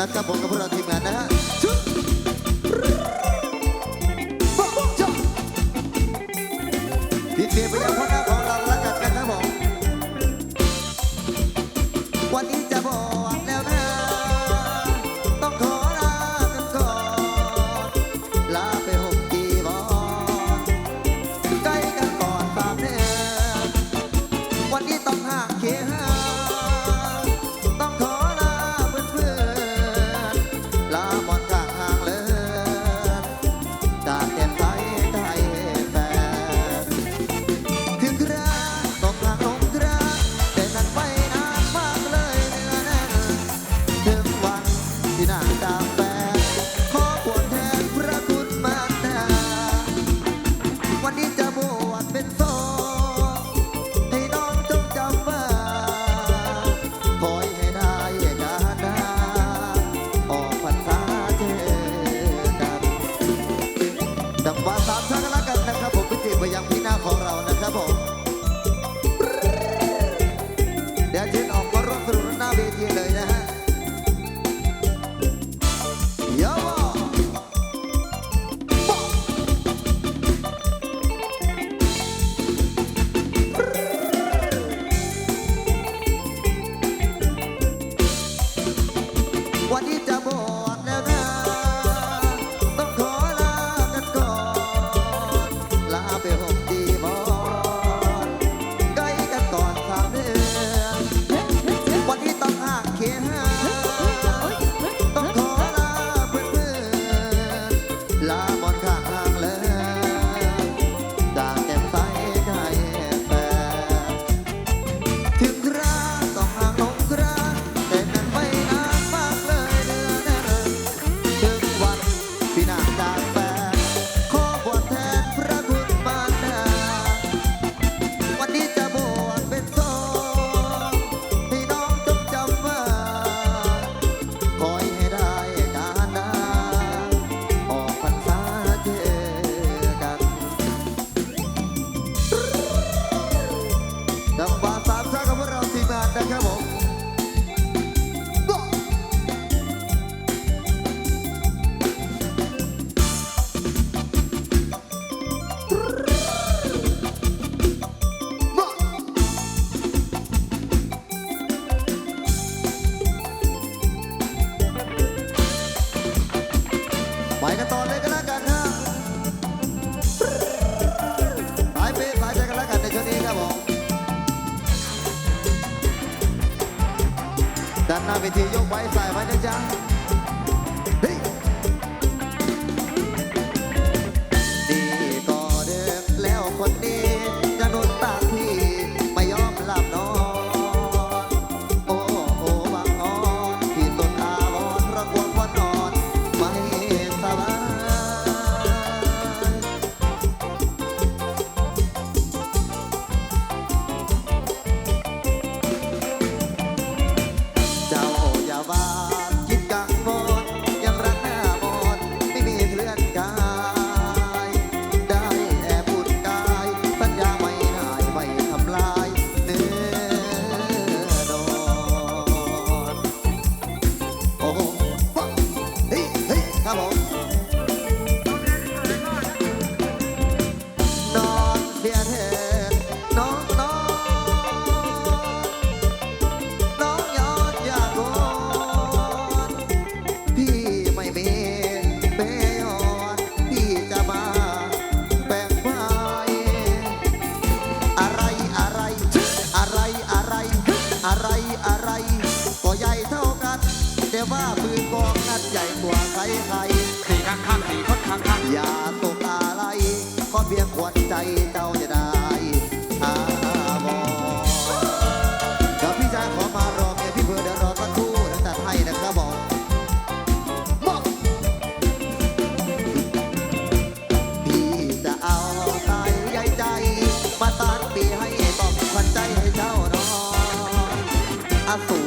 นัดครับผมกับพวกเราทีมงานนะฮะชุบพี่เตรียมไปยังพ่อ pode te amor. ด้านหน้าเวทียกไว้ใส่ไว้นะจ๊ะ อะไร ก็ใหญ่เท่ากัน แต่ว่าปืนกองนัดใหญ่กว่าใครใครสี่ข้างข้างสี่คนข้างข้างอย่าตกอะไร ก็เพียงขวัญใจเจ้าจะได้ a